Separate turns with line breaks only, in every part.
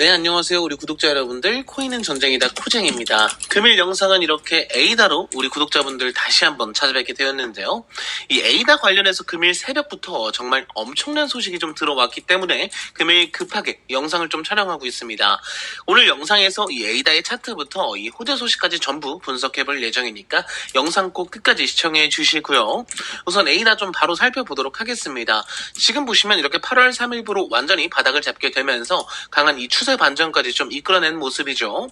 네, 안녕하세요. 우리 구독자 여러분들. 코인은 전쟁이다. 코쟁입니다. 금일 영상은 이렇게 에이다로 우리 구독자분들 다시 한번 찾아뵙게 되었는데요. 이 에이다 관련해서 금일 새벽부터 정말 엄청난 소식이 좀 들어왔기 때문에 금일 급하게 영상을 좀 촬영하고 있습니다. 오늘 영상에서 이 에이다의 차트부터 이 호재 소식까지 전부 분석해 볼 예정이니까 영상 꼭 끝까지 시청해 주시고요. 우선 에이다 좀 바로 살펴보도록 하겠습니다. 지금 보시면 이렇게 8월 3일부로 완전히 바닥을 잡게 되면서 강한 이 추세 반전까지 좀 이끌어낸 모습이죠.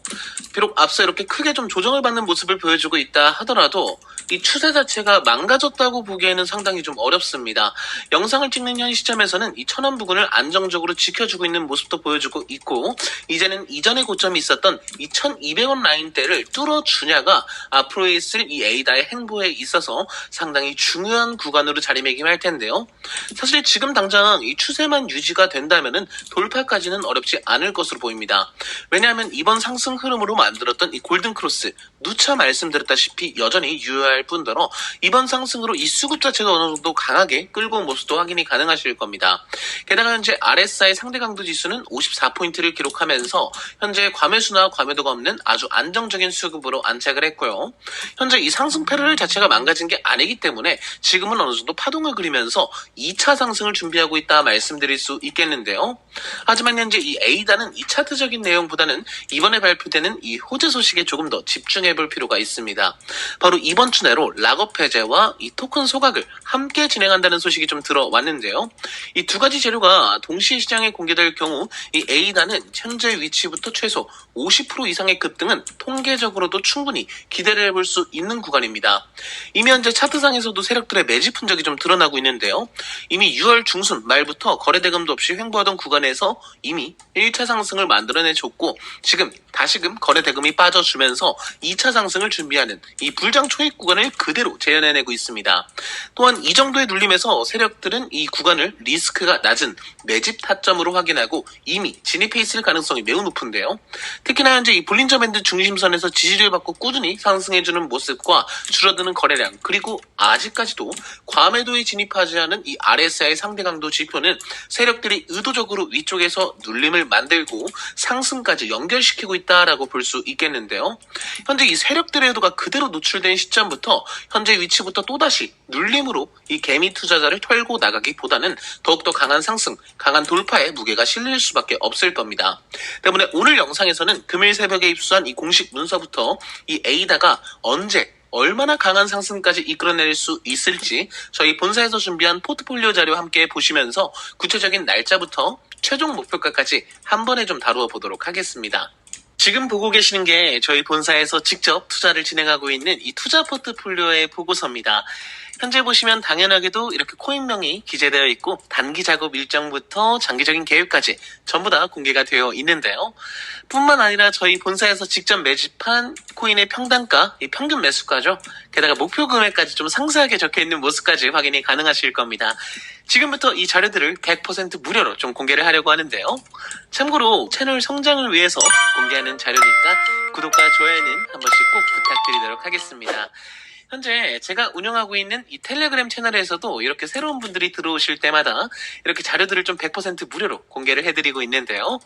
비록 앞서 이렇게 크게 좀 조정을 받는 모습을 보여주고 있다 하더라도 이 추세 자체가 망가졌다고 보기에는 상당히 좀 어렵습니다. 영상을 찍는 현 시점에서는 이 천원 부근을 안정적으로 지켜주고 있는 모습도 보여주고 있고 이제는 이전의 고점이 있었던 이 1200원 라인대를 뚫어주냐가 앞으로 있을 이 에이다의 행보에 있어서 상당히 중요한 구간으로 자리매김할 텐데요. 사실 지금 당장 이 추세만 유지가 된다면은 돌파까지는 어렵지 않을 것으로 보입니다. 왜냐하면 이번 상승 흐름으로 만들었던 이 골든 크로스 누차 말씀드렸다시피 여전히 유효할 뿐더러 이번 상승으로 이 수급 자체가 어느 정도 강하게 끌고 온 모습도 확인이 가능하실 겁니다. 게다가 현재 RSI 상대 강도 지수는 54포인트를 기록하면서 현재 과매수나 과매도가 없는 아주 안정적인 수급으로 안착을 했고요. 현재 이 상승 패러럴 자체가 망가진 게 아니기 때문에 지금은 어느 정도 파동을 그리면서 2차 상승을 준비하고 있다 말씀드릴 수 있겠는데요. 하지만 현재 이 에이다는 이 차트적인 내용보다는 이번에 발표되는 이 호재 소식에 조금 더 집중해 볼 필요가 있습니다. 바로 이번 주 내로 락업 해제와 이 토큰 소각을 함께 진행한다는 소식이 좀 들어왔는데요. 이 두 가지 재료가 동시에 시장에 공개될 경우 이 에이다는 현재 위치부터 최소 50% 이상의 급등은 통계적으로도 충분히 기대를 해볼 수 있는 구간입니다. 이미 현재 차트상에서도 세력들의 매집 흔적이 좀 드러나고 있는데요. 이미 6월 중순 말부터 거래 대금도 없이 횡보하던 구간에서 이미 1차 상승을 만들어내줬고 지금 다시금 거래 대금이 빠져주면서 2차 상승을 준비하는 이 불장 초입 구간을 그대로 재현해내고 있습니다. 또한 이 정도의 눌림에서 세력들은 이 구간을 리스크가 낮은 매집 타점으로 확인하고 이미 진입해 있을 가능성이 매우 높은데요. 특히나 현재 이 볼린저 밴드 중심선에서 지지를 받고 꾸준히 상승해주는 모습과 줄어드는 거래량 그리고 아직까지도 과매도에 진입하지 않은 이 RSI 상대 강도 지표는 세력들이 의도적으로 위쪽에서 눌림을 만들고 상승까지 연결시키고 있다라고 볼 수 있겠는데요. 현재 이 세력들의 의도가 그대로 노출된 시점부터 현재 위치부터 또다시 눌림으로 이 개미 투자자를 털고 나가기보다는 더욱더 강한 상승, 강한 돌파에 무게가 실릴 수밖에 없을 겁니다. 때문에 오늘 영상에서는 금일 새벽에 입수한 이 공식 문서부터 이 에이다가 언제 얼마나 강한 상승까지 이끌어낼 수 있을지 저희 본사에서 준비한 포트폴리오 자료 함께 보시면서 구체적인 날짜부터 최종 목표가까지 한 번에 좀 다루어 보도록 하겠습니다. 지금 보고 계시는 게 저희 본사에서 직접 투자를 진행하고 있는 이 투자 포트폴리오의 보고서입니다. 현재 보시면 당연하게도 이렇게 코인명이 기재되어 있고 단기 작업 일정부터 장기적인 계획까지 전부 다 공개가 되어 있는데요. 뿐만 아니라 저희 본사에서 직접 매집한 코인의 평단가, 이 평균 매수가죠. 게다가 목표 금액까지 좀 상세하게 적혀 있는 모습까지 확인이 가능하실 겁니다. 지금부터 이 자료들을 100% 무료로 좀 공개를 하려고 하는데요. 참고로 채널 성장을 위해서 공개하는 자료니까 구독과 좋아요는 한 번씩 꼭 부탁드리도록 하겠습니다. 현재 제가 운영하고 있는 이 텔레그램 채널에서도 이렇게 새로운 분들이 들어오실 때마다 이렇게 자료들을 좀 100% 무료로 공개를 해드리고 있는데요.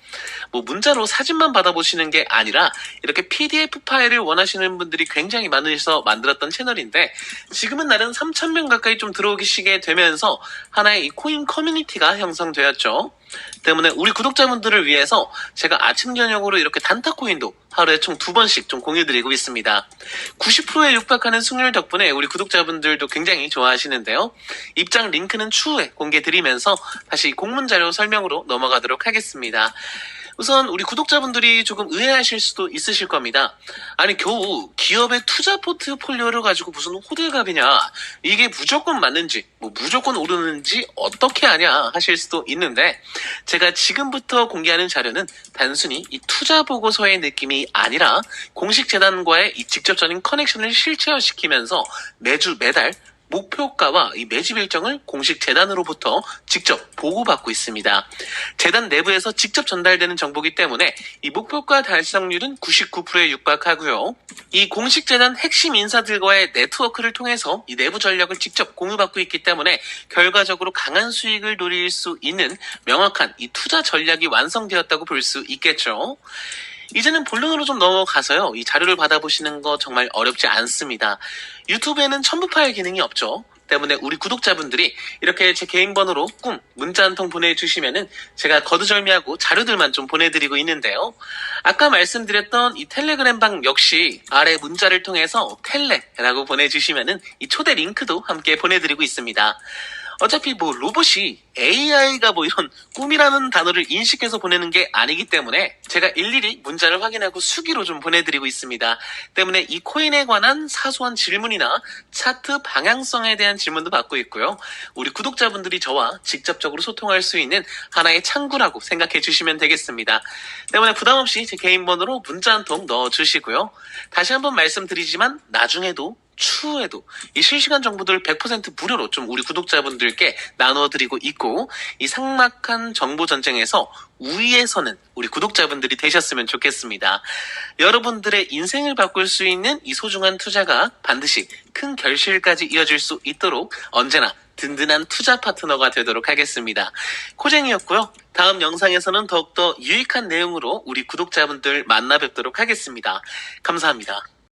뭐 문자로 사진만 받아보시는 게 아니라 이렇게 PDF 파일을 원하시는 분들이 굉장히 많으셔서 만들었던 채널인데 지금은 나름 3,000명 가까이 좀 들어오시게 되면서 하나의 이 코인 커뮤니티가 형성되었죠. 때문에 우리 구독자분들을 위해서 제가 아침 저녁으로 이렇게 단타 코인도 하루에 총 두 번씩 좀 공유드리고 있습니다. 90%에 육박하는 승률 덕분에 우리 구독자분들도 굉장히 좋아하시는데요. 입장 링크는 추후에 공개드리면서 다시 공문 자료 설명으로 넘어가도록 하겠습니다. 우선 우리 구독자분들이 조금 의아하실 수도 있으실 겁니다. 아니 겨우 기업의 투자 포트폴리오를 가지고 무슨 호들갑이냐 이게 무조건 맞는지 뭐 무조건 오르는지 어떻게 아냐 하실 수도 있는데 제가 지금부터 공개하는 자료는 단순히 이 투자 보고서의 느낌이 아니라 공식 재단과의 이 직접적인 커넥션을 실체화시키면서 매주 매달 목표가와 이 매집 일정을 공식 재단으로부터 직접 보고받고 있습니다. 재단 내부에서 직접 전달되는 정보기 때문에 이 목표가 달성률은 99%에 육박하고요. 이 공식 재단 핵심 인사들과의 네트워크를 통해서 이 내부 전략을 직접 공유받고 있기 때문에 결과적으로 강한 수익을 노릴 수 있는 명확한 이 투자 전략이 완성되었다고 볼 수 있겠죠. 이제는 본론으로 좀 넘어가서요. 이 자료를 받아보시는 거 정말 어렵지 않습니다. 유튜브에는 첨부 파일 기능이 없죠. 때문에 우리 구독자분들이 이렇게 제 개인 번호로 꿈 문자 한 통 보내주시면은 제가 거두절미하고 자료들만 좀 보내드리고 있는데요. 아까 말씀드렸던 이 텔레그램 방 역시 아래 문자를 통해서 텔레라고 보내주시면은 이 초대 링크도 함께 보내드리고 있습니다. 어차피 뭐 로봇이 AI가 뭐 이런 꿈이라는 단어를 인식해서 보내는 게 아니기 때문에 제가 일일이 문자를 확인하고 수기로 좀 보내드리고 있습니다. 때문에 이 코인에 관한 사소한 질문이나 차트 방향성에 대한 질문도 받고 있고요. 우리 구독자분들이 저와 직접적으로 소통할 수 있는 하나의 창구라고 생각해 주시면 되겠습니다. 때문에 부담 없이 제 개인 번호로 문자 한 통 넣어 주시고요. 다시 한번 말씀드리지만 나중에도 추후에도 이 실시간 정보들 100% 무료로 좀 우리 구독자분들께 나눠드리고 있고 이 삭막한 정보 전쟁에서 우위에서는 우리 구독자분들이 되셨으면 좋겠습니다. 여러분들의 인생을 바꿀 수 있는 이 소중한 투자가 반드시 큰 결실까지 이어질 수 있도록 언제나 든든한 투자 파트너가 되도록 하겠습니다. 코쟁이였고요. 다음 영상에서는 더욱더 유익한 내용으로 우리 구독자분들 만나 뵙도록 하겠습니다. 감사합니다.